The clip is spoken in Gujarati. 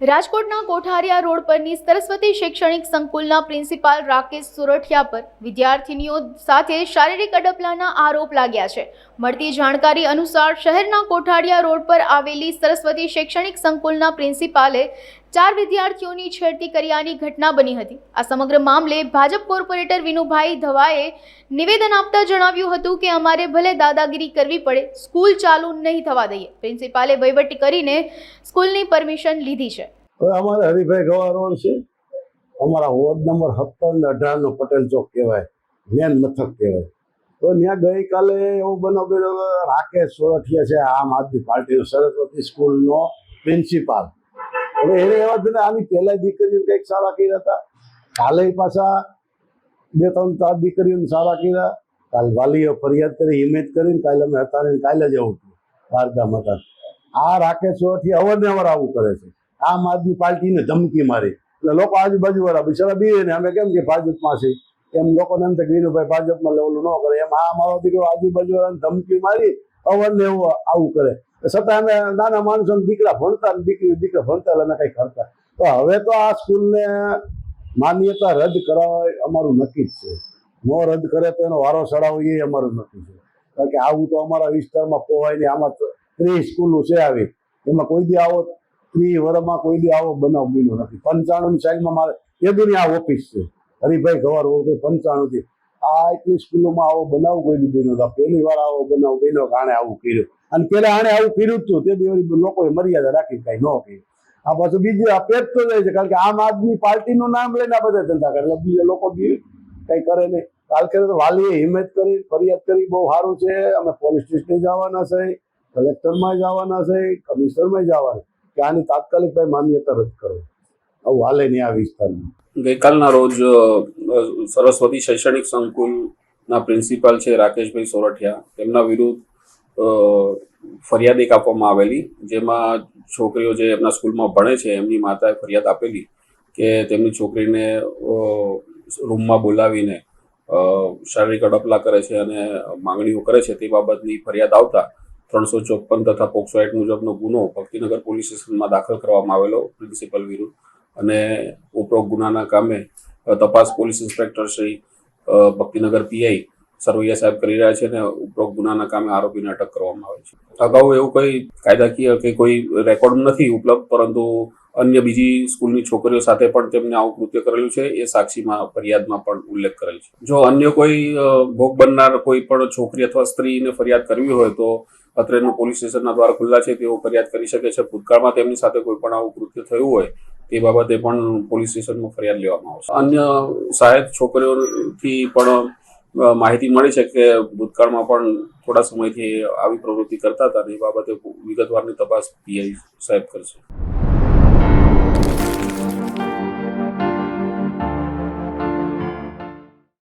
રાજકોટના કોઠારિયા રોડ પરની સરસ્વતી શૈક્ષણિક સંકુલના પ્રિન્સિપાલ રાકેશ સુરઠિયા પર વિદ્યાર્થીનીઓ સાથે શારીરિક અડપલાના આરોપ લાગ્યા છે. મળતી જાણકારી અનુસાર શહેરના કોઠારિયા રોડ પર આવેલી સરસ્વતી શૈક્ષણિક સંકુલના પ્રિન્સિપાલે ચાર વિદ્યાર્થીઓની છેડતી કર્યાની ઘટના બની હતી. આ સમગ્ર મામલે ભાજપ કોર્પોરેટર વિનુભાઈ ધવાએ નિવેદન આપતા જણાવ્યું હતું કે અમારે ભલે દાદાગીરી કરવી પડે, સ્કૂલ ચાલુ નહીં થવા દઈએ. પ્રિન્સિપાલે વહીવટ કરીને સ્કૂલની પરમિશન લીધી છે. અમારે હરિભાઈ ગવારોણ છે. અમારા વોર્ડ નંબર સત્તર ને અઢાર નો પટેલ ચોક કહેવાય. મેન મથક કહેવાય. તો ત્યાં ગઈકાલે એવો બનાવ બન્યો રાકેશ સોરઠિયા છે, આમ આદમી પાર્ટીનો સરસ્વતી સ્કૂલનો પ્રિન્સિપાલ. હવે એને એવા જ આની પહેલા દીકરીઓ કંઈક સારા કર્યા હતા. કાલે પાછા બે ત્રણ ચાર દીકરીઓને સારા કર્યા. કાલ વાલીઓ ફરિયાદ કરી હિમેત કરીને કાલે અમે હતા ને કાલે જ આવું થયું બારગામ હતા. આ રાકેશ સોરઠિયા અવારનવાર આવું કરે છે. આમ આદમી પાર્ટીને ધમકી મારી. એટલે લોકો આજુબાજુ વાળા બિચારા બી ને અમે કેમ કે ભાજપમાં છે એમ લોકોને એમ તો કે વિનુભાઈ ભાજપમાં લેવલું ન કરે. એમ આ મારો દીકરો આજુબાજુ વાળાને ધમકી મારી અવરને એવું આવું કરે. છતાં અમે નાના માણસો દીકરા ભણતા દીકરી દીકરા ભણતા અને કઈ કરતા. તો હવે તો આ સ્કૂલને માન્યતા રદ કરાવવા અમારું નક્કી જ છે. નો રદ કરે તો એનો વારો ચડાવો એ અમારું નક્કી છે. કારણ કે આવું તો અમારા વિસ્તારમાં પોવાય નહીં. આમાં ત્રીસ સ્કૂલો છે આવી. એમાં કોઈ દી આવો ત્રીસ વર્ષમાં કોઈ દી આવો બનાવ બન્યો નથી. પંચાણું સાઈડમાં મારે એ બી આ ઓફિસ છે. હરિભાઈ ગવાર કોઈ પંચાણું આ એટલી સ્કૂલોમાં આવો બનાવ કોઈ દી બન્યો પહેલી વાર આવો બનાવ બન્યો કારણે આવું કર્યું. અને પેલા આણે આવું કર્યું હતું, તે દિવસ લોકોએ મર્યાદા રાખી કઈ ન કર્યું. આ પાછું બીજું આ પેટતો જાય છે, કારણ કે આમ આદમી પાર્ટીનું નામ લઈને આ બધા ધંધા કરે. એટલે બીજા લોકો બી કઈ કરે નહીં. કાલ કરે તો વાલીએ હિંમત કરી, ફરિયાદ કરી, બહુ સારું છે. અમે પોલીસ સ્ટેશને જવાના છે, કલેક્ટરમાં જવાના છે, કમિશનરમાં જવાના કે આની તાત્કાલિક ભાઈ માન્યતા રદ કરો. આવું હાલે નહીં આ વિસ્તારમાં. ગઈકાલના રોજ સરસ્વતી શૈક્ષણિક સંકુલના પ્રિન્સિપાલ છે રાકેશભાઈ સોરઠિયા. તેમના વિરુદ્ધ ફરિયાદ એક આપવામાં આવેલી, જેમાં છોકરીઓ જે એમના સ્કૂલમાં ભણે છે, એમની માતાએ ફરિયાદ આપેલી કે તેમની છોકરીને રૂમમાં બોલાવીને શારીરિક અડપલા કરે છે અને માંગણીઓ કરે છે તે બાબતની ફરિયાદ આવતા ત્રણસો ચોપન તથા પોક્સો એક્ટ મુજબનો ગુનો ભક્તિનગર પોલીસ સ્ટેશનમાં દાખલ કરવામાં આવેલો પ્રિન્સિપલ વિરુદ્ધ અને ઉપરોક્ત ગુનાના કામે તપાસ police inspector Shri Bhaktinagar PI Sarvaiya સાહેબ કરી રહ્યા છે અને ઉપરોક્ત ગુનાના કામે આરોપીને અટક કરવામાં આવે છે. અગાઉ એવું કોઈ કાયદાકીય કે કોઈ રેકોર્ડ નથી ઉપલબ્ધ, પરંતુ અન્ય બીજી સ્કૂલની છોકરીઓ સાથે પણ તેમને આવું કૃત્ય કરેલું છે, એ સાક્ષીમાં, ફરિયાદમાં પણ ઉલ્લેખ કરેલ છે. જો અન્ય કોઈ ભોગ બનનાર કોઈ પણ છોકરી અથવા સ્ત્રીને ફરિયાદ કરવી હોય તો અત્રેનું પોલીસ સ્ટેશનના દ્વાર ખુલ્લા છે, તેઓ ફરિયાદ કરી શકે છે. ભૂતકાળમાં તેમની સાથે કોઈ પણ આવું કૃત્ય થયું હોય, તે બાબતે પણ પોલીસ સ્ટેશનમાં ફરિયાદ લેવામાં આવશે. અન્ય સહાયક છોકરીઓથી પણ માહિતી મળી છે કે ભૂતકાળમાં પણ થોડા સમયથી આવી પ્રવૃત્તિ કરતા હતા અને એ બાબતે વિગતવારની તપાસ પીઆઈ સાહેબ કરશે.